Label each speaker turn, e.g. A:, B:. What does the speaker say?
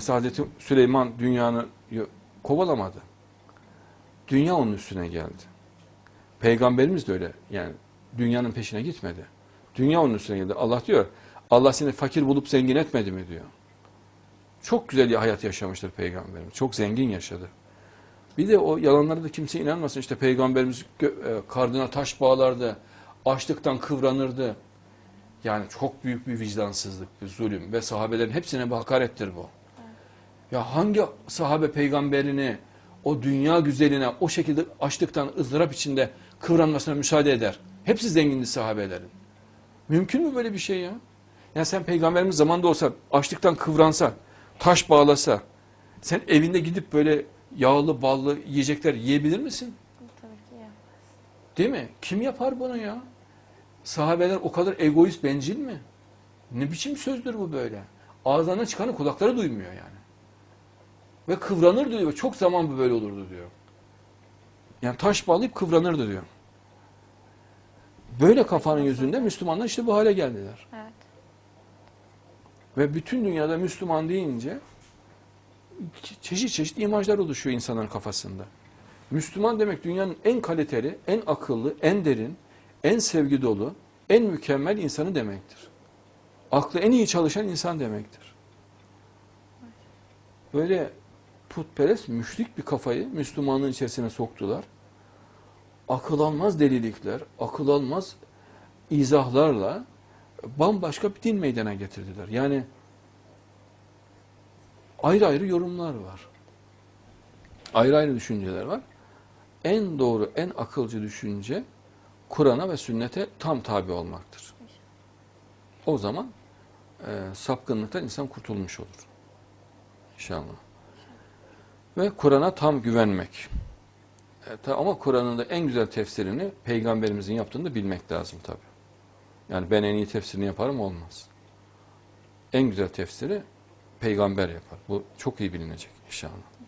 A: Mesela Hazreti Süleyman dünyanı kovalamadı. Dünya onun üstüne geldi. Peygamberimiz de öyle. Yani dünyanın peşine gitmedi. Dünya onun üstüne geldi. Allah diyor, Allah seni fakir bulup zengin etmedi mi diyor. Çok güzel bir hayat yaşamıştır peygamberimiz. Çok zengin yaşadı. Bir de o yalanlara da kimse inanmasın. İşte peygamberimiz e, karnına taş bağlardı. Açlıktan kıvranırdı. Yani çok büyük bir vicdansızlık, bir zulüm ve sahabelerin hepsine bir hakarettir bu. Ya hangi sahabe peygamberini o dünya güzeline o şekilde açlıktan ızdırap içinde kıvranmasına müsaade eder? Hepsi zengindi sahabelerin. Mümkün mü böyle bir şey ya? Ya sen peygamberimiz zamanında olsa açlıktan kıvransan, taş bağlasa, sen evinde gidip böyle yağlı ballı yiyecekler yiyebilir misin?
B: Tabii ki ya.
A: Değil mi? Kim yapar bunu ya? Sahabeler o kadar egoist, bencil mi? Ne biçim sözdür bu böyle? Ağızlarından çıkanı kulakları duymuyor yani. Ve kıvranırdı diyor. Çok zaman bu böyle olurdu diyor. Yani taş bağlayıp kıvranırdı diyor. Böyle kafanın yüzünde Müslümanlar işte bu hale geldiler.
B: Evet.
A: Ve bütün dünyada Müslüman deyince çeşit çeşit imajlar oluşuyor insanların kafasında. Müslüman demek dünyanın en kaliteli, en akıllı, en derin, en sevgi dolu, en mükemmel insanı demektir. Aklı en iyi çalışan insan demektir. Böyle putperest, müşrik bir kafayı Müslümanlığın içerisine soktular. Akıl almaz delilikler, akıl almaz izahlarla bambaşka bir din meydana getirdiler. Yani ayrı ayrı yorumlar var. Ayrı ayrı düşünceler var. En doğru, en akılcı düşünce Kur'an'a ve sünnete tam tabi olmaktır. O zaman e, sapkınlıktan insan kurtulmuş olur. İnşallah. Ve Kur'an'a tam güvenmek. E, ama Kur'an'ın da en güzel tefsirini Peygamberimizin yaptığını da bilmek lazım tabi. Yani ben en iyi tefsirini yaparım olmaz. En güzel tefsiri peygamber yapar. Bu çok iyi bilinecek inşallah.